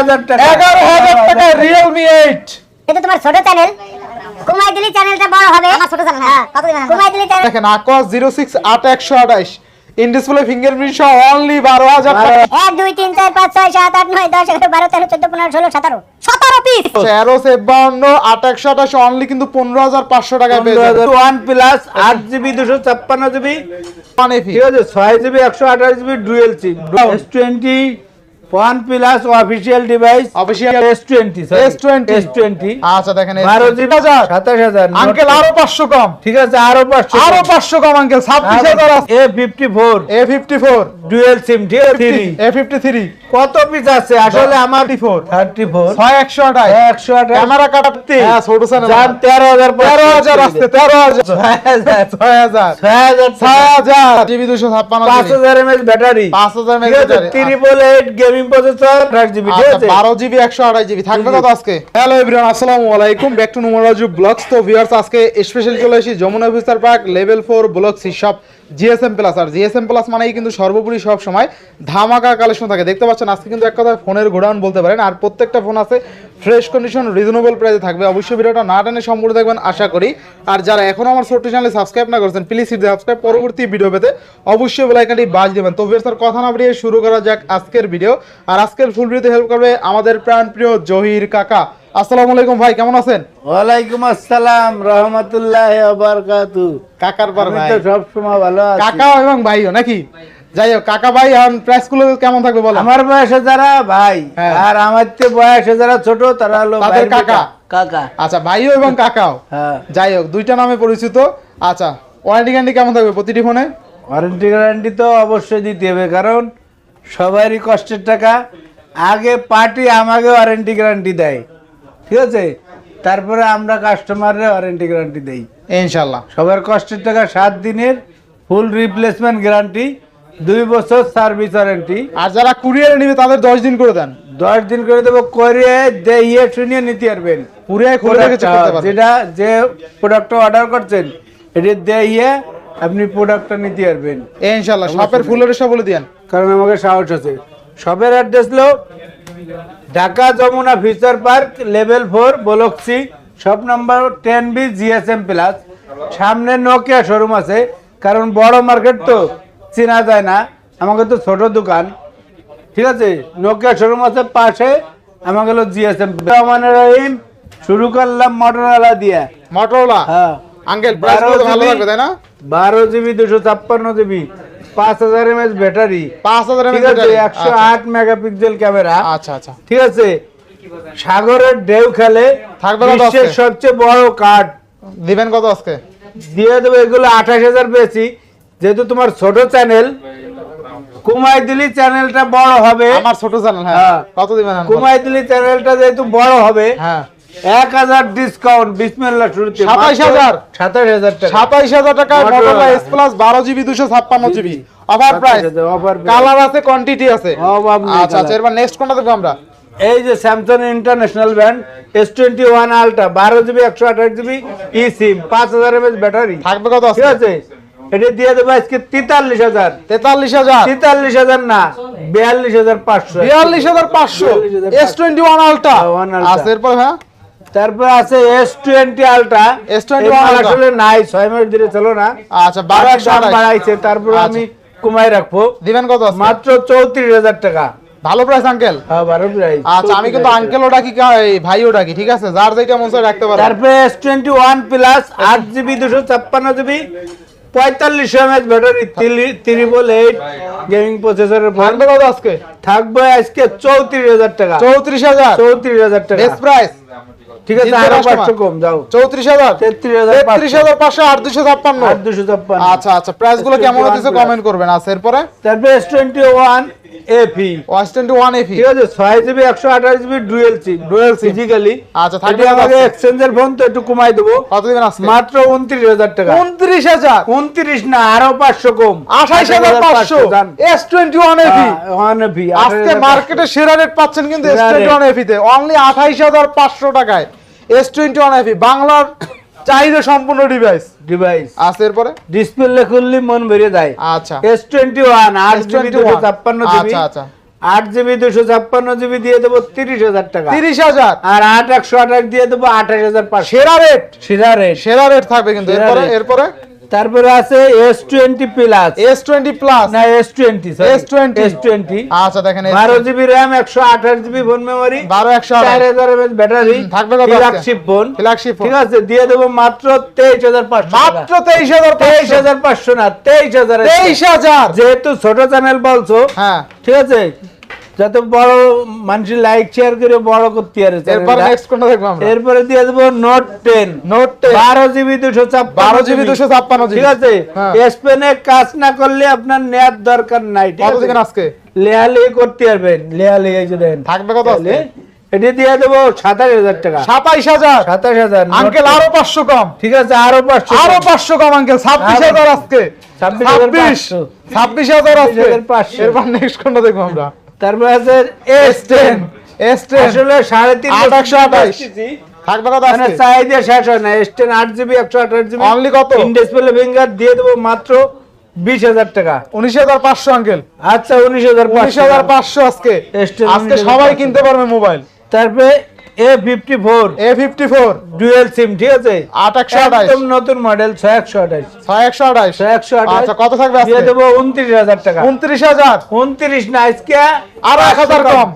হাজার টাকা। এগারো হাজার টাকা রিয়েলমি এইট এটা তোমার ছোট চ্যানেল কুমাই দিলি চ্যানেলটা বড় হবে। আমার ছোট চ্যানেল হ্যাঁ। কত দিবেন কুমাই দিলি চ্যানেল দেখেন আকোয়াস জিরো সিক্স আট একশো আঠাইশ ইন ডিসপ্লে ফিঙ্গারপ্রিন্ট সহ অনলি বারো হাজার টাকা। এক দুই তিন চার পাঁচ ছয় সাত আট নয় দশ এগারো বারো তেরো চোদ্দ পনেরো ষোলো সতেরো। সতেরো পিস তেরো সেবান্ন আট একশো আঠাশ অনলি কিন্তু পনেরো হাজার পাঁচশো টাকায় পেয়ে যাবেন। ওয়ান প্লাস আট জিবি দুশো ছাপ্পান্ন জিবি ঠিক আছে ছয় জিবি একশো আঠাশ GB dual SIM S twenty one plus official device official S twenty S twenty S twenty আচ্ছা দেখেন বারো জিবি হাজার সাতাশ হাজার আঙ্কেল আরও পাঁচশো কম। ঠিক আছে আরও পাঁচশো আরও পাঁচশো কম আঙ্কেল ছাব্বিশ হাজার A fifty four A fifty four dual SIM ঠিক আছে থ্রি এ ফিফটি থ্রি কত পিস আছে? আসলে আমার ফোর থার্টি ফোর ছয় একশো আঠাশ। একশো আঠাশ। ক্যামেরা কাটাতে। হ্যাঁ ছোট যান তেরো হাজার তেরো হাজার আসতে তেরো হাজার। ছয় হাজার। ছয় হাজার। ছয় হাজার। ছয় হাজার। জিবি দুশো ছাপ্পান্ন পাঁচ হাজার এমএচ ব্যাটারি। পাঁচ হাজার ঠিক আছে ট্রিপল এইট গেমিং প্রসেসর ঠিক আছে? থাকবে কত আজকে? হ্যালো এভরিওয়ান আসসালামু আলাইকুম। ব্যাক টু নুমরাজু ব্লগস তো ভিউয়ার্স আজকে স্পেশাল চলে এসেছি Jamuna park level four block C সব জিএসএম প্লাস আর জিএসএম প্লাস মানেই কিন্তু সর্বোপরি সব সময় ধামাকা কালেকশন থাকে। দেখতে পাচ্ছেন, আজকে কিন্তু এক কথায় ফোনের গোডাউন বলতে পারেন। আর প্রত্যেকটা ফোন আছে ফ্রেশ কন্ডিশন রিজনেবল প্রাইসে থাকবে। অবশ্যই ভিডিওটা না টেনে সম্পূর্ণ দেখবেন, আশা করি। আর যারা এখনও আমার ছোট্ট চ্যানেলে সাবস্ক্রাইব না করেছেন প্লিজ সাবস্ক্রাইব পরবর্তী ভিডিও পেতে অবশ্যই বেলাইকানটি বাজ দেবেন। তো আর কথা না বাড়িয়ে শুরু করা যাক আজকের ভিডিও আর আজকের ফুল ভিডিওতে হেল্প করবে আমাদের প্রাণপ্রিয় জহির কাকা। আসসালামু আলাইকুম ভাই কেমন আছেন? ওয়ালাইকুম আসসালাম রহমতুল্লাহ বারকাতু। কাকার পর আমি ভাই তো সব সময় ভালো আছি। কাকা এবং ভাইও নাকি? যাই হোক কাকা ভাই এখন প্রাইসগুলো কেমন থাকবে বলো? আমার বয়সে যারা ভাই হ্যাঁ। আর আমার তো বয়সে যারা ছোট তারা হলো তাদের কাকা। কাকা। আচ্ছা ভাইও এবং কাকাও। হ্যাঁ। যাই হোক দুইটা নামে পরিচিত। আচ্ছা ওয়ারেন্টি গ্যারান্টি কেমন থাকবে প্রতিটি ফোনে ওয়ারেন্টি গ্যারান্টি তো অবশ্যই দিতে হবে কারণ সবারই কষ্টের টাকা। আগে পার্টি আমাকে ওয়ারেন্টি গ্যারান্টি দেয়। ঠিক আছে? তারপরে আমরা কাস্টমাররে ওয়ারেন্টি গ্যারান্টি দেই। ইনশাল্লাহ সবার কষ্টের টাকা সাত দিনের ফুল রিপ্লেসমেন্ট গ্যারান্টি দুই বছর সার্ভিস ওয়ারেন্টি আর যারা কুরিয়ারে নিবে তাদের দশ দিন করে দেন। দশ দিন করে দেবো করে দিয়ে শুনিয়ে নিতে পারবেন। রেখে পারবেন যেটা যে প্রোডাক্টটা অর্ডার করছেন এটা দিয়ে আপনি প্রোডাক্টটা নিতে পারবেন। ইনশাল্লাহ শপের ফুলের এসে বলে দিয়েন। কারণ আমাকে সাহস আছে। সবের অ্যাড্রেস হলো Dhaka Jamuna future park level four block C shop number ten B GSM plus. সামনে নোকিয়া শোরুম আছে কারণ বড় মার্কেট তো চেনা যায় না আমাকে তো ছোট দোকান। ঠিক আছে নোকিয়া শোরুম আছে পাশে আমাকে হলো জিএসএম রহিম শুরু করলাম মোটরওয়ালা দিয়ে। মটোরোলা হ্যাঁ। আঙ্কেল ভালো থাকবে তাই না? বারো জিবি দুশো ছাপ্পান্ন জিবি পাঁচ হাজার এমএচ ব্যাটারি পাঁচ হাজার ঠিক আছে একশো আট মেগাপিক্সেল ক্যামেরা আচ্ছা আচ্ছা। ঠিক আছে? সাগরের ঢেউ খেলে থাকবে বিশ্বের সবচেয়ে বড় কার্ড দিবেন কত আজকে? দিয়ে দেবো এগুলো আঠাশ হাজার বেশি। যেহেতু তোমার ছোট চ্যানেল কুমাই দিলি চ্যানেলটা বড় হবে। আমার ছোট চ্যানেল হ্যাঁ। কত দিবেন? কুমাই দিলি চ্যানেলটা যেহেতু বড় হবে হ্যাঁ। এক হাজার ডিসকাউন্ট বিসমিল্লাহ শুরুতে। 27,000 সাতাশ হাজার। টাকা। সাতাইশ হাজার Motorola। এস প্লাস বারো জিবি দুশো ছাপ্পান্ন GB offer price 27,000 offer price। Colour আছে কোয়ান্টিটি আছে। আচ্ছা আচ্ছা এবার নেক্সট কোনটা দেখব আমরা? এই যে Samsung international brand S twenty one ultra বারো জিবি একশো আঠাশ জিবি ই সিম পাঁচ হাজার এমএচ ব্যাটারি থাকবে কত ঠিক আছে? এটা দিয়ে দেবো আজকে তেতাল্লিশ হাজার। তেতাল্লিশ হাজার? তেতাল্লিশ হাজার না বিয়াল্লিশ হাজার পাঁচশো। বিয়াল্লিশ হাজার পাঁচশো। S twenty one ultra Ultra। আছে এরপর হ্যাঁ? তারপর আছে S twenty ultra S21 Ultra। আসলে নাই ছয় মাস ধরে চলো না। আচ্ছা বারো দাম। বাড়াইছে তারপর আচ্ছা। আমি কমাই রাখব। দিবেন কত আছে মাত্র চৌত্রিশ হাজার টাকা। ভালো প্রাইস আঙ্কেল হ্যাঁ বারো প্রাইস আচ্ছা আমি কিন্তু আঙ্কেলও ডাকি কা- এই ভাইও ডাকি ঠিক আছে? যার যেটা মন চায় রাখতে পারে। তারপরে এস টোয়েন্টি ওয়ান প্লাস আট জিবি দুশো ছাপ্পান্ন জিবি পঁয়তাল্লিশ mAh battery triple eight gaming প্রসেসরের থাকবে কত আজকে? থাকবে আজকে চৌত্রিশ হাজার টাকা। চৌত্রিশ হাজার? চৌত্রিশ হাজার টাকা। প্রাইস ঠিক আছে আরও 500 কম যাও। 34000 33500 আর 256 আর 256 আচ্ছা আচ্ছা প্রাইসগুলো কেমন হচ্ছে কমেন্ট করবেন। আর এরপরে? তারপরে S21 AP watch twenty one AP ঠিক আছে ছয় জিবি একশো আঠাশ GB dual SIM dual SIM physically আচ্ছা থার্টি আমাকে এক্সচেঞ্জের ফোন তো একটু কমাই দেবো। কত দিবেন আসছে মাত্র উনত্রিশ হাজার টাকা। উনত্রিশ হাজার? উনত্রিশ না আরও পাঁচশো কম। আঠাশ হাজার পাঁচশো S twenty one AP one AP আজকে মার্কেটে সেরা রেট পাচ্ছেন কিন্তু এস টোয়েন্টি তে। অনলি আঠাইশ হাজার পাঁচশো টাকায় এস টোয়েন্টি ওয়ান এপি বাংলার চাহিদা সম্পূর্ণ ডিভাইস ডিভাইস আছে এরপরে? ডিসপ্লে খুললে মন ভরে যায়। আচ্ছা। এস টোয়েন্টি ওয়ান আট জিবি S21 ছাপ্পান্ন জিবি আচ্ছা আচ্ছা। আট জিবি দুশো ছাপ্পান্ন জিবি দিয়ে দেবো তিরিশ হাজার টাকা। তিরিশ হাজার? আর আট একশো আঠাশ দিয়ে দেবো আঠাশ হাজার সেরা রেট সেরা রেট সেরা রেট থাকবে কিন্তু। এরপরে। এরপরে? তারপরে আছে S twenty plus S twenty plus না S twenty S20 S twenty আচ্ছা দেখেন বারো জিবি র্যাম একশো আঠাশ জিবি ফোন মেমোরি বারো একশো চার হাজার ব্যাটারি থাকবে কত ফ্ল্যাগশিপ ফোন ফ্ল্যাগশিপ ঠিক আছে দিয়ে দেবো মাত্র তেইশ হাজার পাঁচশো মাত্র তেইশ হাজার তেইশ হাজার পাঁচশো না তেইশ হাজার তেইশ হাজার। যেহেতু ছোট চ্যানেল বলছো হ্যাঁ। ঠিক আছে যাতে বড় মানুষ লাইক শেয়ার করে বড় করতে পারে এরপর নেক্সট কোনটা দেখব আমরা? এরপরে দিয়ে দেবো নোট টেন নোট টেন বারো জিবি দুশো বারো জিবি দুশো ছাপ্পান্ন জিবি ঠিক আছে? হ্যাঁ। স্পেনে কাজ না করলে আপনার নেয়ার দরকার নাই ঠিক আছে? আজকে? লেহালি করতে পারবেন লেহালি এই যে দেন। থাকবে কত আজকে? এটি দিয়ে দেবো সাতাশ হাজার টাকা। সাতাইশ হাজার? সাতাশ হাজার আঙ্কেল আরও পাঁচশো কম। ঠিক আছে আরও পাঁচশো আরও পাঁচশো কম আঙ্কেল ছাব্বিশ আরো- হাজার আজকে। ছাব্বিশ। ছাব্বিশ। হাজার আজকে। পাঁচশো। এরপর নেক্সট কোনটা দেখব আমরা? তারপর আছে এস টেন এস টেন আসলে সাড়ে তিন আট আঠাশ। থাকবে কত মানে আজকে শেষ হয় না। এস টেন আট জিবি একশো আঠাশ জিবি অনলি কত? ডিসপ্লে ফিঙ্গার দিয়ে দেবো মাত্র বিশ হাজার টাকা। উনিশ হাজার পাঁচশো আঙ্কেল আচ্ছা উনিশ হাজার উনিশ হাজার পাঁচশো আজকে। আজকে সবাই কিনতে পারবে মোবাইল। তারপরে A fifty four A fifty four dual SIM ঠিক আছে? একদম নতুন মডেল আচ্ছা কত থাকবে আজকে? দেবো উনত্রিশ হাজার টাকা। না আজকে আরও কম।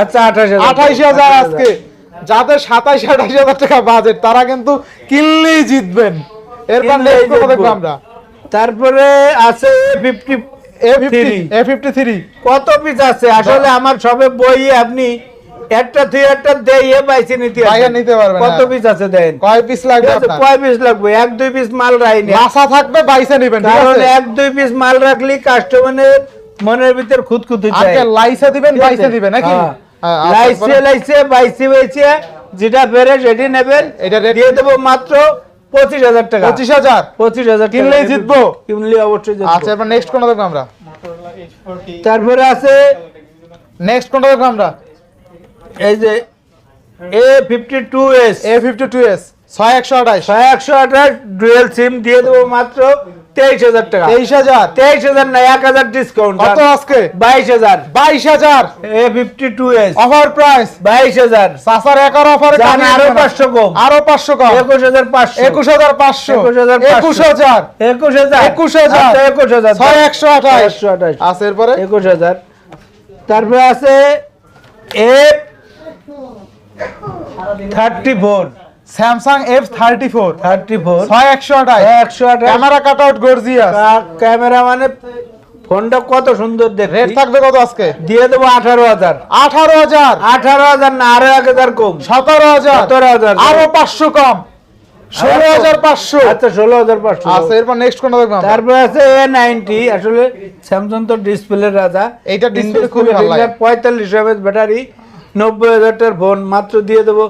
আচ্ছা যাদের সাতাইশ আঠাইশ হাজার টাকা বাজেট তারা কিন্তু কিনলেই জিতবেন। এরপর নেক্সট দেখব আমরা। তারপরে আছে কত পিস আছে? আসলে আমার সবে বইয়ে আপনি একটা তুই একটা দিয়ে পাইছি নিতে বাইরে নিতে পারবেন, কত। পিস আছে দেন? কয় পিস লাগবে আপনার? কয় পিস লাগবে? এক দুই পিস মাল রাইনি লাসা থাকবে বাইসে নিবেন ঠিক কারণ এক দুই পিস মাল রাখলি কাস্টমারের মনের ভিতর খুঁতখুঁতি চাই। আজকে লাইসে দিবেন বাইসে দিবেন নাকি? লাইসে লাইসে বাইসে বাইসে যেটা বেড়ে সেটি নেবেন এটা দিয়ে দেবো মাত্র পঁচিশ হাজার টাকা। পঁচিশ হাজার? পঁচিশ হাজার। কিনলেই জিতবো? কিনলে অবশ্যই আচ্ছা এবার নেক্সট কোনটা দেখব আমরা? তারপরে আছে নেক্সট কোনটা দেখব আমরা? এই যে A fifty two S A fifty two S ছয় একশো আঠাইশ ছয় একশো আঠাশ ডুয়েল সিম দিয়ে দেবো মাত্র তেইশ হাজার টাকা। তেইশ হাজার। তেইশ হাজার না এক হাজার ডিসকাউন্ট কত আজকে? বাইশ হাজার। বাইশ হাজার। A fifty two S offer price বাইশ হাজার। সাসার একার অফারে আরও পাঁচশো কম। আরও পাঁচশো কম। একুশ হাজার পাঁচশো। একুশ হাজার পাঁচশো। 21,500 একুশ হাজার। একুশ হাজার। একুশ হাজার। আচ্ছা, একুশ হাজার। ছয় একশো আঠাশ। একশো আঠাশ। আছে এরপরে? একুশ হাজার। তারপরে আছে F thirty four. Samsung F thirty four. Thirty four. ছয় একশো আঠাশ। একশো আঠাশ। Camera cut out gorgeous camera মানে ফোনটা কত সুন্দর রেট থাকবে কত আজকে? দিয়ে দেবো আঠারো হাজার। আঠারো হাজার? আঠারো হাজার না আরও এক হাজার কম। সতেরো হাজার? সতেরো হাজার আরও পাঁচশো কম। ষোলো হাজার পাঁচশো। আচ্ছা ষোলো হাজার পাঁচশো। আচ্ছা এরপর নেক্সট কোনটা? তারপরে আছে এ নাইনটি আসলে স্যামসাং তো ডিসপ্লে রাজা। এইটা display খুবই ভালো। পঁয়তাল্লিশ এমএচ ব্যাটারি নব্বই হাজার টাকার ফোন মাত্র দিয়ে দেবো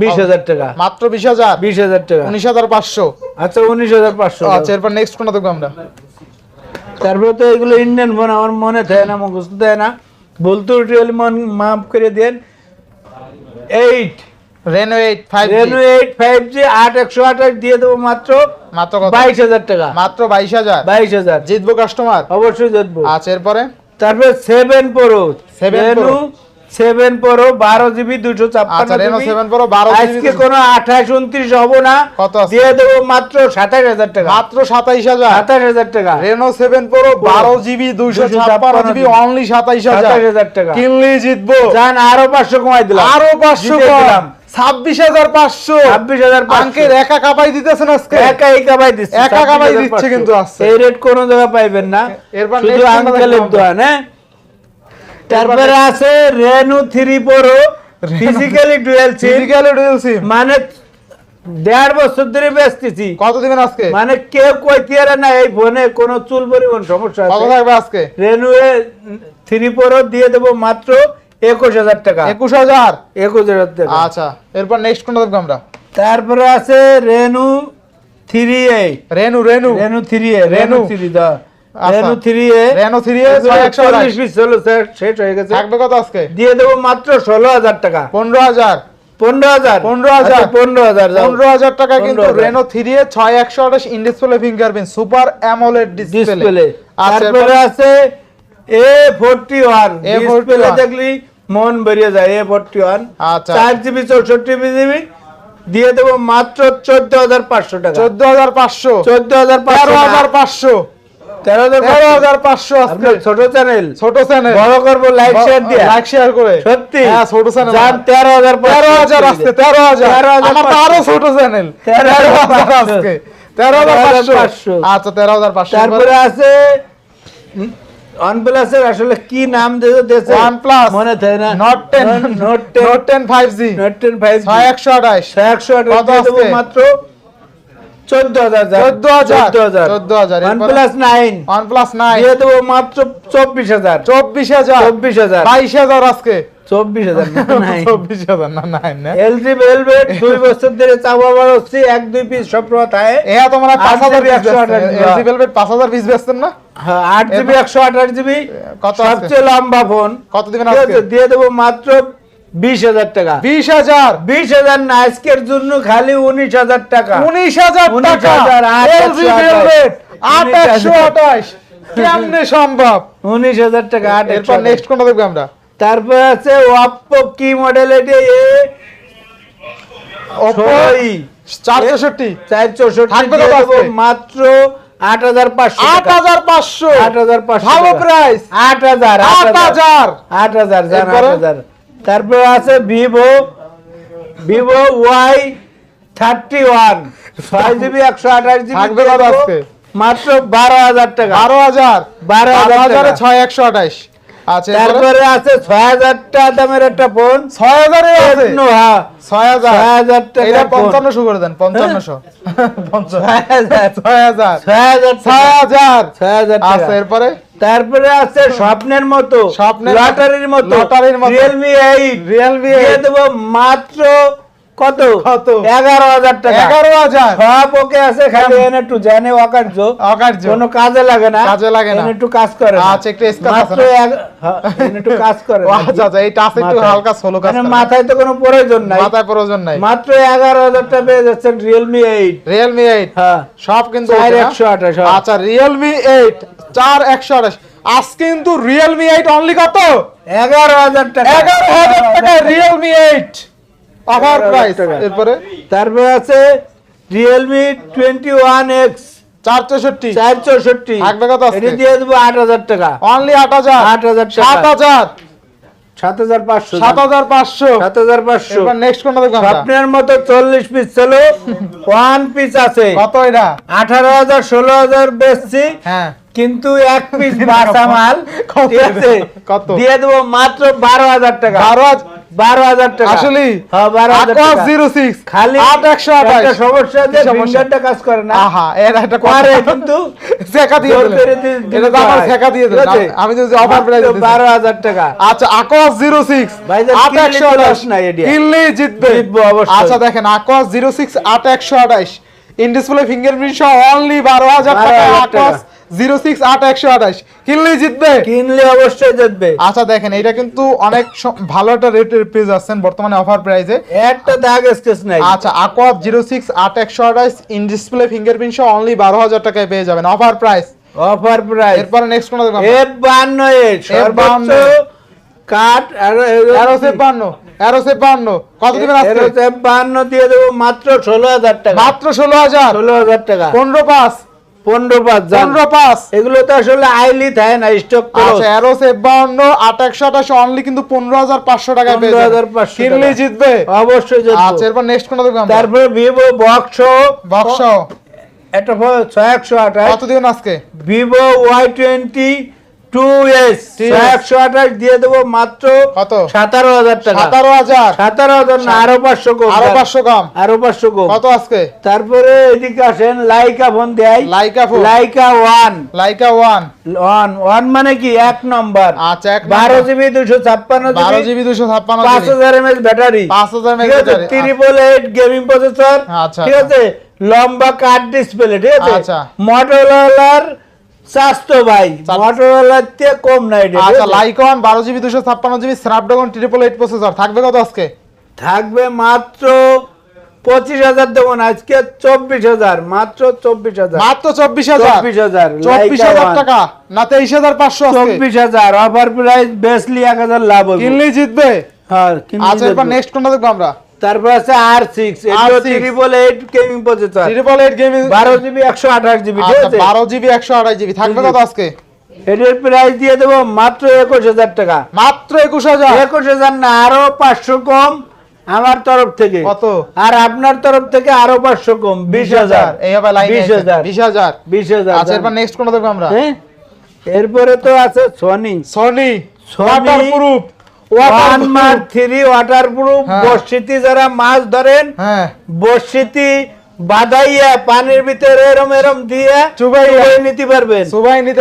বিশ হাজার টাকা। মাত্র বিশ হাজার? বিশ হাজার টাকা। উনিশ হাজার পাঁচশো। আচ্ছা উনিশ হাজার পাঁচশো। আচ্ছা এরপর নেক্সট কোনটা দেখব আমরা? তারপরে তো এগুলো ইন্ডিয়ান ফোন আমার মনে থাকে না মুখস্থ দেয় না। বলতে উঠে হলে মন মাফ করে দেন। Eight Reno eight five Reno eight five G আট একশো আঠাশ দিয়ে দেবো মাত্র মাত্র বাইশ হাজার টাকা। মাত্র বাইশ হাজার? বাইশ হাজার। জিতবো কাস্টমার অবশ্যই জিতবো। আচ্ছা এরপরে? তারপরে seven pro 7 Reno Pro। Seven pro বারো জিবি দুশো আচ্ছা আজকে কোনো আঠাশ উনত্রিশ হব না। কত? দিয়ে দেবো মাত্র সাতাশ হাজার টাকা। মাত্র সাতাইশ হাজার? সাতাশ হাজার টাকা। রেনো সেভেন প্রো বারো জিবি দুইশো ছাপ্পান্ন জিবি অনলি সাতাইশ হাজার। টাকা। কিনলেই জিতবো। যান আরও পাঁচশো কমাই দিলাম। আরও পাঁচশো জিতে কম। দিলাম। ছাব্বিশ হাজার পাঁচশো। ছাব্বিশ হাজার আঙ্কেল একা কাপাই দিতেছেন আজকে? একা একা পাই দিচ্ছে। একা 26,500 দিচ্ছে কিন্তু। এই রেট কোন জায়গায় পাইবেন না। এরপর শুধু আঙ্কেলের হ্যাঁ? তারপরে আছে Reno three pro physically dual SIM physically dual SIM মানে দেড় বছর ধরে বেচতেছি কত দিবেন আজকে? মানে কেউ কইতে পারে না এই ফোনে কোনো চুল পরিমাণ সমস্যা আছে। কত থাকবে আজকে? রেনু থ্রি প্রো দিয়ে দেবো মাত্র একুশ হাজার টাকা। একুশ হাজার? একুশ হাজার টাকা। আচ্ছা এরপর নেক্সট কোনটা দেখব আমরা? তারপরে আছে Reno three eight Reno Reno Reno three A Reno. Three the. Reno three A Reno three A ছয় একশো আঠাশ। চল্লিশ পিস হলো স্যার শেষ হয়ে গেছে। থাকবে কত আজকে? দিয়ে দেবো মাত্র ষোলো হাজার টাকা। পনেরো হাজার। পনেরো হাজার। পনেরো হাজার। আচ্ছা, পনেরো হাজার যাও। পনেরো হাজার টাকা কিন্তু রেনো থ্রি এ ছয় একশো আঠাশ in fingerprint super AMOLED display display আচ্ছা তারপরে আছে এ ফোরটি ওয়ান ডিসপ্লে দেখলি মন বেরিয়ে যায় এ ফোরটি ওয়ান আচ্ছা। চার জিবি চৌষট্টি জিবি দিয়ে দেবো মাত্র চোদ্দ হাজার পাঁচশো টাকা। চোদ্দ হাজার পাঁচশো। চোদ্দ হাজার হাজার পাঁচশো। তেরো হাজার পাঁচশো ছোট চ্যানেল ছোট চ্যানেল বড় করব লাইক শেয়ার দিয়ে লাইক শেয়ার করে সত্যি হ্যাঁ ছোট চ্যানেল যান তেরো হাজার তেরো হাজার আজকে তেরো হাজার তেরো হাজার আরও ছোট চ্যানেল তেরো হাজার পাঁচশো। তেরো হাজার পাঁচশো পাঁচশো। আচ্ছা তেরো হাজার পাঁচশো তারপরে আছে ওয়ানপ্লাসের আসলে কি নাম দিয়েছে OnePlus মনে থাকে না five G note ten five ছয় একশো আঠাশ একশো আঠাশ কত দিয়ে মাত্র চোদ্দ হাজার। চোদ্দ হাজার। চোদ্দ হাজার। এরপরে? ওয়ানপ্লাস নাইন ওয়ান নাইন দিয়ে দেবো মাত্র চব্বিশ হাজার। চব্বিশ হাজার। চব্বিশ হাজার। বাইশ হাজার আজকে। চব্বিশ হাজার চব্বিশ হাজার না নাইন না। এলজি ভেলভেট দুই বছর ধরে চাওয়া হচ্ছে এক দুই পিস সব থাকে এয়া তোমরা পাঁচ হাজার জিবি একশো আঠাশ এলজি ভেলভেট পাঁচ হাজার পিস বেচতেন না? আট জিবি একশো আঠাশ জিবি কত সবচেয়ে লম্বা ফোন কত দিবেন দিয়ে দেবো মাত্র বিশ হাজার টাকা। বিশ হাজার? বিশ হাজার না আজকের জন্য খালি উনিশ হাজার টাকা। উনিশ হাজার উনিশ হাজার। আঠাশ কেমনে সম্ভব? উনিশ হাজার টাকা এরপর নেক্সট কোনটা দেখব আমরা? তারপর আছে ওয়াপ্পো কি মডেল এটি? মাত্র আট হাজার পাঁচশো আট হাজার পাঁচশো। আট হাজার পাঁচশো ভালো প্রাইস আট হাজার আট হাজার আট হাজার। আট হাজার। তারপরে আছে Vivo Vivo Y thirty one ছয় জিবি একশো আঠাশ জিবি? মাত্র বারো হাজার টাকা। বারো হাজার? বারো হাজার ছয় একশো আঠাশ। আচ্ছা? তারপরে আছে ছয় হাজার টাকা দামের একটা ফোন ছয় হাজারে আছে? হ্যাঁ। ছয় হাজার? ছয় হাজার টাকার পঞ্চান্নশো করে দেন পঞ্চান্নশো। ছয় হাজার। ছয় হাজার। ছয় হাজার ছয় হাজার। আচ্ছা এরপরে? তারপরে আছে স্বপ্নের মতো স্বপ্নের লটারির মতো লটারির মতো। রিয়েলমি এইট রিয়েলমি দিয়ে দেবো মাত্র কত? কত? এগারো হাজার টাকা। এগারো হাজার? সব ওকে আছে খালি এনে একটু জানে অকার্য। অকার্য। কোনো কাজে লাগে না। কাজে লাগে না। একটু কাজ করে আচ্ছা, একটু আছে হ্যাঁ, একটু কাজ করে আচ্ছা আচ্ছা এই টাচ একটু হালকা সোলো কাজ মানে মাথায় তো কোনো প্রয়োজন নাই। মাথায় প্রয়োজন নাই। মাত্র এগারো হাজার টাকা পেয়ে যাচ্ছেন রিয়েলমি এইট রিয়েলমি এইট হ্যাঁ। সব কিন্তু চার ওকে না? একশো আঠাশ, হ্যাঁ। আচ্ছা রিয়েলমি এইট চার একশো আঠাশ। আজ কিন্তু রিয়েলমি এইট অনলি কত? এগারো হাজার টাকা। এগারো হাজার টাকা রিয়েলমি এইট অফার 11,000 প্রাইস এরপরে? তারপরে আছে চার চৌষট্টি চার চৌষট্টি থাকবে কত আজকে? এটি দিয়ে দেবো আট হাজার টাকা। অনলি আট হাজার। আট হাজার টাকা। সাত হাজার। সাত হাজার পাঁচশো। সাত হাজার পাঁচশো। সাত হাজার পাঁচশো। নেক্সট কোনটা দেখব স্বপ্নের মতো চল্লিশ পিস ছিল ওয়ান পিস আছে। কত এটা? আঠারো হাজার ষোলো হাজার বেচছি। হ্যাঁ। কিন্তু এক পিস বাসা মাল ঠিক আছে কত? দিয়ে দেবো মাত্র বারো হাজার টাকা। বারো বারো হাজার টাকা। আসলে হ্যাঁ বারো হাজার টাকা। জিরো সিক্স খালি আট একশো আঠাশ। সমস্যা যে কাজ করে না। আহা এর একটা করে কিন্তু শেখা দিয়ে জোর দিলেন। করে দিয়ে দিতে এটা তো আমার শেখা দিয়ে ঠিক আমি অফার প্রাইস বারো হাজার টাকা। আচ্ছা আকাশ জিরো সিক্স আট একশো আঠাশ। জিতবে। জিতবো অবশ্যই। আচ্ছা দেখেন আকাশ জিরো সিক্স আট একশো আঠাশ। ইন ডিসপ্লে ফিঙ্গারপ্রিন্ট সহ অনলি বারো হাজার টাকা। 12,000 টাকা। আকাশ জিরো সিক্স আট একশো আঠাশ। কিনলেই জিতবে? কিনলে অবশ্যই জিতবে। আচ্ছা দেখেন এটা কিন্তু অনেক ভালো একটা রেটের পেজ আছেন বর্তমানে অফার প্রাইসে। একটা দাগ স্কেচ নাই। আচ্ছা আকোয়াপ জিরো সিক্স আট একশো আঠাশ ইন ডিসপ্লে ফিঙ্গারপ্রিন্ট সহ অনলি বারো হাজার টাকায় পেয়ে যাবেন। Offer price. Offer price. এরপরে নেক্সট কোন দেখবেন এফ বান্ন এর সর্বোচ্চ কাট আর এরোসে বান্ন এরোসে কত দিবেন আজকে? এফ বান্ন দিয়ে দেবো মাত্র ষোলো হাজার টাকা। মাত্র ষোলো হাজার। ষোলো হাজার টাকা। পনেরো পাঁচ পনেরো পাঁচ পনেরো পাঁচ। এগুলো তো আসলে আইলি থাকে না স্টক আচ্ছা এরোসে বান্ন আট একশো আঠাশ অনলি কিন্তু পনেরো হাজার পাঁচশো টাকা পেয়ে যাবেন। 15,500 কিনলেই জিতবে। অবশ্যই আচ্ছা এরপর নেক্সট কোন দেখবেন তারপরে ভিভো বক্স বক্স একটা ছয় একশো আঠাশ। কত দিন আজকে? Vivo Y twenty two S একশো আঠাশ দিয়ে দেবো মাত্র কত? সতেরো হাজার টাকা। সতেরো হাজার? সতেরো হাজার না আরও পাঁচশো কম আরও পাঁচশো কম? আরও পাঁচশো কম। কত আজকে? তারপরে এদিকে আসেন লাইকা ফোন দেয়। Laika phone? Laika one. Laika one? One one মানে কি? এক নম্বর। আচ্ছা এক বারো জিবি দুশো ছাপ্পান্ন বারো জিবি দুশো ছাপ্পান্ন পাঁচ হাজার এমএচ ব্যাটারি। পাঁচ হাজার আছে megapixel triple eight gaming processor আচ্ছা, ঠিক আচ্ছা। আছে লম্বা কাট ডিসপ্লে ঠিক আছে? আচ্ছা। মোটরোলার স্বাস্থ্য ভাই চার- থেকে কম নাই আচ্ছা লাইকন বারো জিবি দুশো ছাপ্পান্ন GB Snapdragon triple eight processor থাকবে কত আজকে? থাকবে মাত্র পঁচিশ হাজার দেবো না আজকে চব্বিশ হাজার মাত্র চব্বিশ হাজার। মাত্র চব্বিশ হাজার? চব্বিশ হাজার চব্বিশ হাজার টাকা না তেইশ হাজার পাঁচশো? চব্বিশ হাজার অফার প্রাইস বেসলি এক হাজার লাভ কিনলেই জিতবে? হ্যাঁ আচ্ছা নেক্সট কোনটা দেখব আমরা? তারপর আছে আর six triple eight gaming processor triple eight gaming বারো জিবি একশো আঠাশ জিবি ঠিক আছে? আচ্ছা, বারো জিবি একশো আঠাশ জিবি থাকবে। কত আজকে? এটির প্রাইস দিয়ে দেবো মাত্র একুশ হাজার টাকা। মাত্র একুশ হাজার? একুশ হাজার না আরও পাঁচশো কম আমার তরফ থেকে। কত? আর আপনার তরফ থেকে আরও পাঁচশো কম বিশ হাজার। এই হবে লাইন বিশ হাজার। বিশ হাজার। বিশ হাজার। আচ্ছা এরপর নেক্সট কোনটা দেখব আমরা? হ্যাঁ? এরপরে তো আছে Sony Sony proof one mark three waterproof. বর্ষিতি যারা মাছ ধরেন হ্যাঁ বর্ষিতি বাদাইয়া পানির ভিতরে এরম এরম দিয়ে। চুবাই নিতে পারবেন নিতে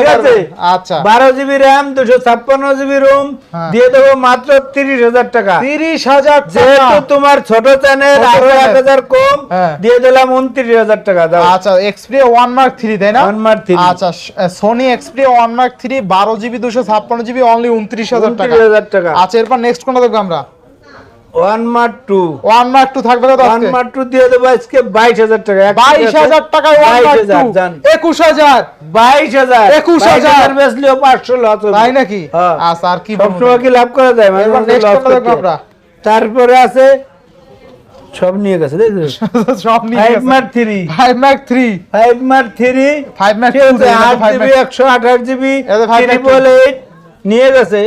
আচ্ছা বারো জিবি র্যাম দুশো ছাপ্পান্ন জিবি রোম হ্যাঁ। দিয়ে দেবো মাত্র তিরিশ হাজার টাকা তিরিশ হাজার যেহেতু তোমার ছোট চ্যানেল কম হ্যাঁ। দিয়ে দিলাম উনত্রিশ হাজার টাকা দাও আচ্ছা এক্সপ্রিয়া ওয়ান মার্ক থ্রি তাই না One Mark three। আচ্ছা Sony Xperia one mark three বারো জিবি দুশো ছাপ্পান্ন জিবি অনলি উনত্রিশ হাজার টাকা 29,000 টাকা। আচ্ছা এরপর নেক্সট কোনটা দেখব আমরা one mark two. One mark two থাকবে কত ওয়ান মার্ক টু দিয়ে দেবো আজকে বাইশ হাজার টাকা। বাইশ হাজার টাকায় বাইশ হাজার, একুশ হাজার। বাইশ হাজার। একুশ হাজার। বেচলেও পাঁচশো লস তাই নাকি? হ্যাঁ। আচ্ছা আর কি সবসময় কি লাভ করা যায়। তারপরে আছে সব নিয়ে গেছে সব নিয়ে। Mark mark mark mark GB একশো আঠাশ জিবি ট্রিপল এইট নিয়ে গেছে।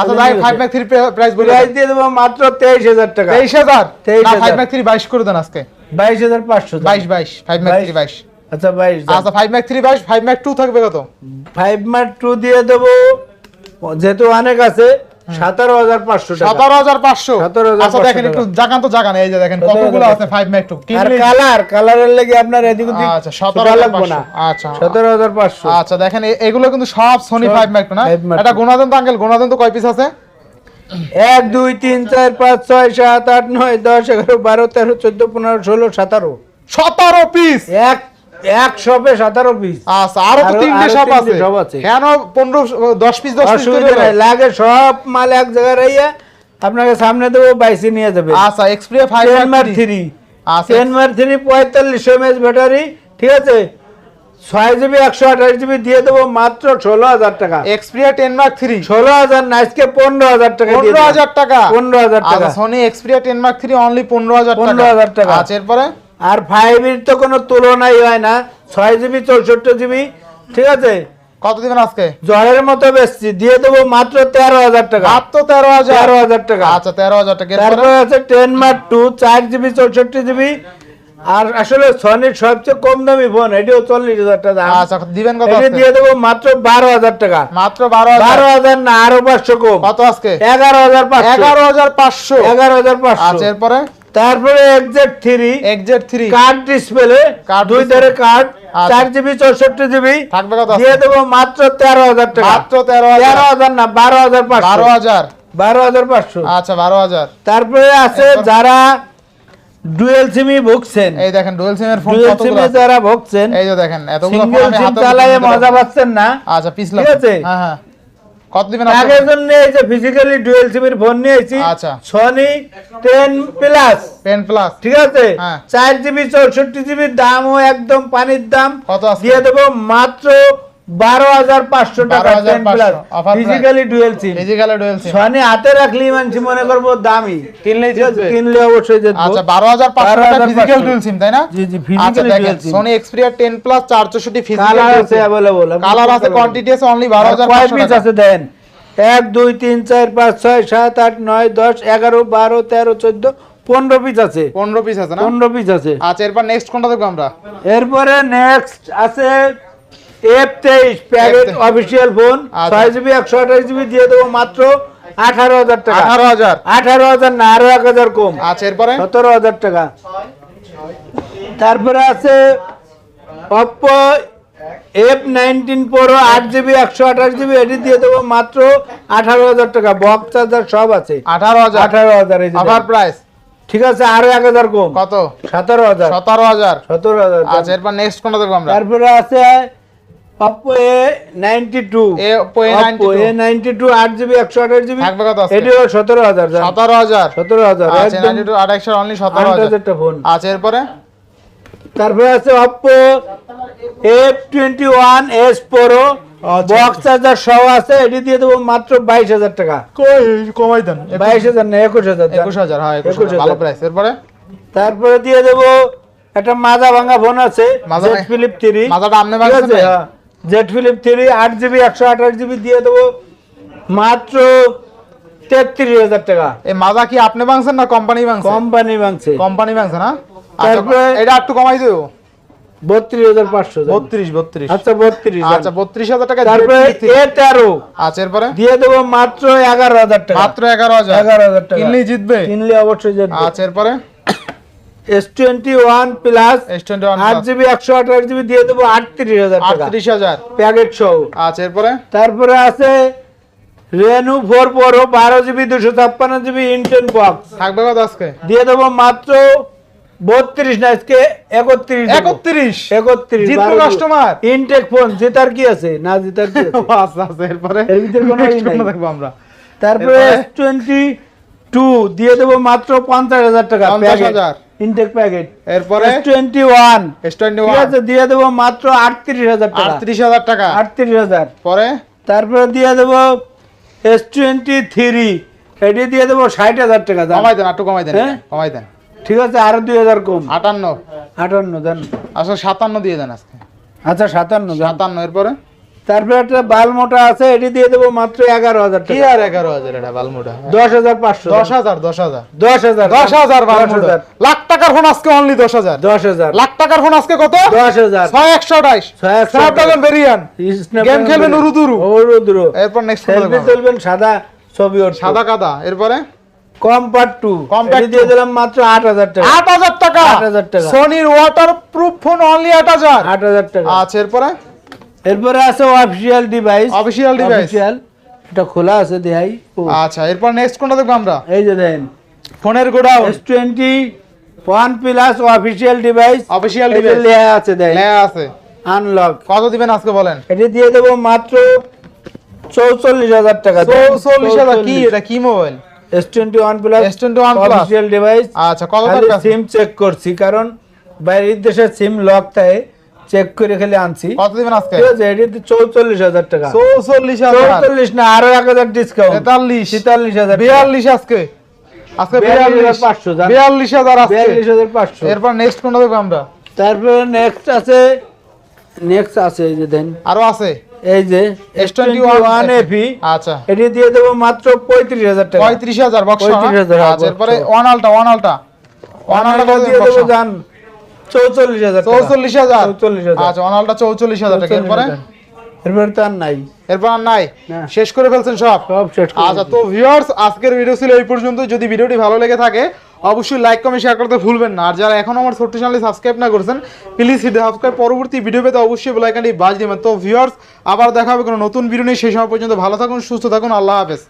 আচ্ছা ভাই ফাইভ মার্ক থ্রি প্রাইস বলে প্রাইস দিয়ে দেবো মাত্র তেইশ হাজার টাকা। তেইশ হাজার? 23,000 ফাইভ ম্যাক থ্রি বাইশ করে দেন আজকে। বাইশ হাজার পাঁচশো বাইশ বাইশ ফাইভ মার্ক বাইশ। আচ্ছা আচ্ছা ম্যাক থ্রি বাইশ ফাইভ ম্যাক টু থাকবে কত? ফাইভ ম্যাক টু দিয়ে দেবো যেহেতু অনেক আছে সতেরো হাজার পাঁচশো সতেরো হাজার পাঁচশো? আচ্ছা দেখেন একটু জাগান তো জাগান এই যে দেখেন কতগুলো আছে ফাইভ মার্ক টু কালার কালারের লেগে আপনার এদিক আচ্ছা সতেরো না। আচ্ছা। সতেরো হাজার পাঁচশো। আচ্ছা দেখেন এগুলো কিন্তু সব সোনি ফাইভ মার্ক না? 5 Mark এটা গোনাদেন তো আঙ্কেল গোনাদেন তো কয় পিস আছে? এক দুই তিন চার পাঁচ ছয় সাত আট নয় দশ এগারো বারো তেরো চোদ্দ পনেরো ষোলো সতেরো। সতেরো পিস এক এক শপে সতেরো পিস আচ্ছা আরও তো তিনটে সব আছে। shop আছে। কেন পনেরো দশ পিস দশ পিস লাগে সব মাল এক জায়গায় রাইয়া আপনাকে সামনে দেবো বাইসে নিয়ে যাবে। আচ্ছা এক্সপ্রিয়া ফাইভ টেন মার মার্ক থ্রি আচ্ছা। টেন মার থ্রি পঁয়তাল্লিশ এমএস ব্যাটারি ঠিক আছে? ছয় জিবি একশো আঠাশ জিবি দিয়ে দেবো মাত্র ষোলো হাজার টাকা। এক্সপ্রিয়া টেন মার্ক থ্রি ষোলো হাজার না আজকে পনেরো হাজার টাকা পনেরো হাজার টাকা? পনেরো হাজার টাকা। Sony Xperia ten mark three only পনেরো হাজার টাকা। 15,000 টাকা। আচ্ছা এরপরে? আর ফাইভের তো কোনো তুলনাই হয় না। ছয় জিবি চৌষট্টি জিবি ঠিক আছে? কত দিবেন আজকে? জ্বরের মতো বেচছি। দিয়ে দেবো মাত্র তেরো হাজার টাকা। মাত্র তেরো হাজার? তেরো হাজার টাকা। আচ্ছা তেরো হাজার টাকা। তারপরে আছে টেন মার্ক টু চার জিবি চৌষট্টি জিবি আর আসলে সনির সবচেয়ে কম দামি ফোন এটিও চল্লিশ হাজার টাকা। আচ্ছা দিবেন কত এটি দিয়ে দেবো মাত্র বারো হাজার টাকা। মাত্র বারো বারো হাজার না আরও পাঁচশো কম। কত আজকে? এগারো হাজার পাঁচশো। এগারো হাজার পাঁচশো। এগারো হাজার আচ্ছা পাঁচশো এরপরে? তারপরে exact three XZ three card display দুই। ধারে কার্ড আচ্ছা। চার জিবি চৌষট্টি জিবি থাকবে দিয়ে দেবো মাত্র তেরো হাজার টাকা। মাত্র তেরো তেরো হাজার না বারো হাজার বারো হাজার। বারো হাজার পাঁচশো। আচ্ছা বারো হাজার। তারপরে আছে যারা ডুয়েল সিমি ভুগছেন। এই দেখেন ডুয়েল সিমের ফোন ডুয়েল সিমে? যারা ভুগছেন এই যে দেখেন এতগুলো ফোন আমি হাতে চালায় মজা পাচ্ছেন না। আচ্ছা পিছলা ঠিক আছে? হ্যাঁ হ্যাঁ। কত দিবেন আগের জন্য এই যে ফিজিক্যালি ডুয়েল সিমের ফোন নিয়েছি আচ্ছা। সনি প্লাস প্লাস ঠিক আছে। চার জিবি চৌষট্টি জিবির দামও একদম পানির দাম কত আছে? দিয়ে দেবো মাত্র বারো হাজার পাঁচশো টাকা ten plus physically dual SIM physical dual SIM Sony হাতে রাখলেই মানছি মনে করব দামি। কিনলেই ঠিক আছে? জিতবে। কিনলে অবশ্যই জিতবো। আচ্ছা বারো হাজার পাঁচশো টাকা ফিজিক্যাল ডুয়েল সিম তাই না? জি, জি, আচ্ছা physical দেখেন সোনি এক্সপিরিয়া টেন প্লাস চার চৌষট্টি কালার আছে available, কালার আছে কোয়ান্টিটি আছে অনলি বারো হাজার কয় পিস আছে দেন। এক দুই তিন চার পাঁচ ছয় সাত আট নয় দশ এগারো বারো তেরো চোদ্দ পনেরো পিস আছে। পনেরো পিস আছে না? পনেরো পিস আছে। আচ্ছা এরপর নেক্সট কোনটা দেখব আমরা? এরপরে নেক্সট আছে এফ তেইশ প্যাকেট অফিসিয়াল ফোন আচ্ছা। ছয় জিবি একশো আঠাশ জিবি দিয়ে দেবো মাত্র আঠারো হাজার টাকা। আঠারো হাজার। আঠারো হাজার না আরও এক হাজার কম। আচ্ছা এরপরে? সতেরো হাজার টাকা। তারপরে আছে অপ্পো এফ নাইনটিন প্রো আট জিবি একশো আঠাশ জিবি এটি দিয়ে দেবো মাত্র আঠারো হাজার টাকা। বক্স চার্জার সব আছে। আঠারো হাজার। আঠারো হাজার যে প্রাইস ঠিক আছে আরও এক হাজার কম। কত? সতেরো হাজার। সতেরো হাজার। সতেরো হাজার আচ্ছা এরপর নেক্সট কোনটা দেখব আমরা? তারপরে আছে Oppo A ninety two A Oppo A92 A ninety two আট জিবি একশো আঠাশ জিবি থাকবে কত আজকে? এটিও সতেরো হাজার আচ্ছা অনলি ফোন আচ্ছা এরপরে? তারপরে আছে। বক্স চার্জার সহ এটি দিয়ে দেবো মাত্র বাইশ হাজার টাকা। কই কমাই দেন। বাইশ হাজার না একুশ হাজার একুশ হাজার হ্যাঁ ভালো প্রাইস এরপরে? তারপরে দিয়ে দেবো একটা মাজা ভাঙা ফোন আছে মাজা ফিলিপ থ্রি মাথাটা আপনি ভাঙছেন? জেড ফিলিপ থ্রি আট জিবি একশো আঠাশ জিবি দিয়ে দেবো। মাত্র তেত্রিশ হাজার টাকা। এই মাজা কি আপনি ভাঙছেন না কোম্পানি ভাঙছে কোম্পানি ভাঙছে কোম্পানি ভাঙছে না? আচ্ছা, তারপরে- এটা একটু কমাই দেবো বত্রিশ হাজার পাঁচশো বত্রিশ বত্রিশ। আচ্ছা বত্রিশ আচ্ছা বত্রিশ হাজার টাকা তারপরে দিয়ে- এ তেরো। আচ্ছা এরপরে? দিয়ে দেবো মাত্র এগারো হাজার টাকা। মাত্র এগারো হাজার। এগারো হাজার টাকা। কিনলেই জিতবে? কিনলে অবশ্যই আচ্ছা এরপরে? S twenty one plus S twenty one আট জিবি একশো আঠাশ জিবি দিয়ে দেবো আটত্রিশ টাকা। আটত্রিশ হাজার। প্যাকেট সহ। আচ্ছা এরপরে? তারপরে আছে রেনু ইন্টেন বক্স থাকবে কত আজকে? দিয়ে দেবো মাত্র না আজকে জিতবো? ইনটেক ফোন জেতার কি আছে? না জেতার কি আছে? আচ্ছা আচ্ছা এরপরে? এর ভিতরে কোনো Next ই নাই। কোনটা দেখব আমরা? তারপরে টু দিয়ে দেবো মাত্র পঞ্চাশ হাজার টাকা 50,000 ইনটেক প্যাকেট এরপরে? S twenty one S twenty ঠিক ওয়ান আছে দিয়ে দেবো মাত্র আটত্রিশ হাজার টাকা। আটত্রিশ হাজার টাকা। আটত্রিশ হাজার। পরে? তারপরে দিয়ে দেবো এস টোয়েন্টি থ্রি এটি দিয়ে দেবো ষাট হাজার টাকা দাম কমাই দেন একটু কমাই দেন হ্যাঁ? কমাই দেন। ঠিক আছে আরও দুই হাজার কম। আটান্ন। আটান্ন দেন আসলে সাতান্ন দিয়ে দেন আজকে। আচ্ছা সাতান্ন দেন সাতান্ন এরপরে? তারপরে একটা আছে এটি দিয়ে দেবো মাত্র এগারো হাজার কি আর এগারো হাজার এটা বালমুটা? দশ হাজার পাঁচশো। দশ হাজার দশ হাজার। দশ হাজার। দশ হাজার দশ হাজার। লাখ টাকার ফোন আজকে অনলি দশ হাজার। দশ হাজার। লাখ টাকার ফোন আজকে কত? দশ হাজার। ছয় একশো আঠাইশ। স্ন্যাপড্রাগন ভেরিয়ান গেম খেলবেন উরুদুরু উরুদুরু এরপর নেক্সট সেলফি তুলবেন সাদা ছবি ওর। সাদা কাদা। এরপরে? টু দিয়ে দিলাম মাত্র আট হাজার টাকা। আট হাজার টাকা। 8,000 টাকা। সোনির ওয়াটার প্রুফ ফোন অনলি আট হাজার। আট হাজার টাকা। আচ্ছা এরপরে? এরপরে আছে অফিসিয়াল ডিভাইস Official ডিভাইস এটা খোলা আছে দেখাই। আচ্ছা এরপর নেক্সট কোনটা দেখব আমরা? এই যে দেন। ফোনের godown. S twenty one plus official device যে ডিভাইস লেখা আছে দেন লেয়া আছে। আনলক কত দিবেন আজকে বলেন? এটা দিয়ে দেবো মাত্র চৌচল্লিশ হাজার টাকা চৌচল্লিশ হাজার। কি এটা কি mobile S twenty one plus S21 Plus। Official device আচ্ছা কত টাকা সিম চেক করছি কারণ বাইরের দেশের সিম লক থাকে। চেক করে খালি আনছি। কত দিবেন আজকে? ঠিক আছে এটি চৌচল্লিশ হাজার টাকা। চৌচল্লিশ হাজার। চৌচল্লিশ না আরও এক হাজার ডিসকাউন্ট তেতাল্লিশ। তেতাল্লিশ হাজার বিয়াল্লিশ আজকে। আজকে বিয়াল্লিশ পাঁচশো, বিয়াল্লিশ হাজার বিয়াল্লিশ হাজার পাঁচশো। এরপর নেক্সট কোনটা দেখব আমরা? তারপরে নেক্সট আছে নেক্সট আছে এই যে দেন। আরও আছে? এই যে S S twenty twenty one FE আচ্ছা। এটি দিয়ে দেবো মাত্র পঁয়ত্রিশ হাজার টাকা। পঁয়ত্রিশ হাজার বক্স 35,000 হ্যাঁ, আচ্ছা এরপরে। ওয়ান আলটা ওয়ান আলটা ওয়ান আলটা দিয়ে দেবো যান চৌচল্লিশ হাজার চৌচল্লিশ হাজার? চৌচল্লিশ হাজার। আচ্ছা ওয়ান চৌচল্লিশ হাজার টাকা। এরপরে? এরপরে তো আর নাই। এরপর আর নাই? শেষ করে ফেলছেন সব? সব শেষ আচ্ছা তো ভিউয়ার্স আজকের ভিডিও ছিল এই পর্যন্ত। যদি ভিডিওটি ভালো লেগে থাকে অবশ্যই লাইক কমেন্ট শেয়ার করতে ভুলবেন না। আর যারা এখনও আমার ছোট্ট চ্যানেলে সাবস্ক্রাইব না করেছেন প্লিজ হিট সাবস্ক্রাইব পরবর্তী ভিডিও পেতে অবশ্যই বাজ দিবেন। তো ভিউয়ার্স আবার দেখা হবে কোনো নতুন ভিডিও নিয়ে। সেই সময় পর্যন্ত ভালো থাকুন সুস্থ থাকুন। আল্লাহ হাফেজ।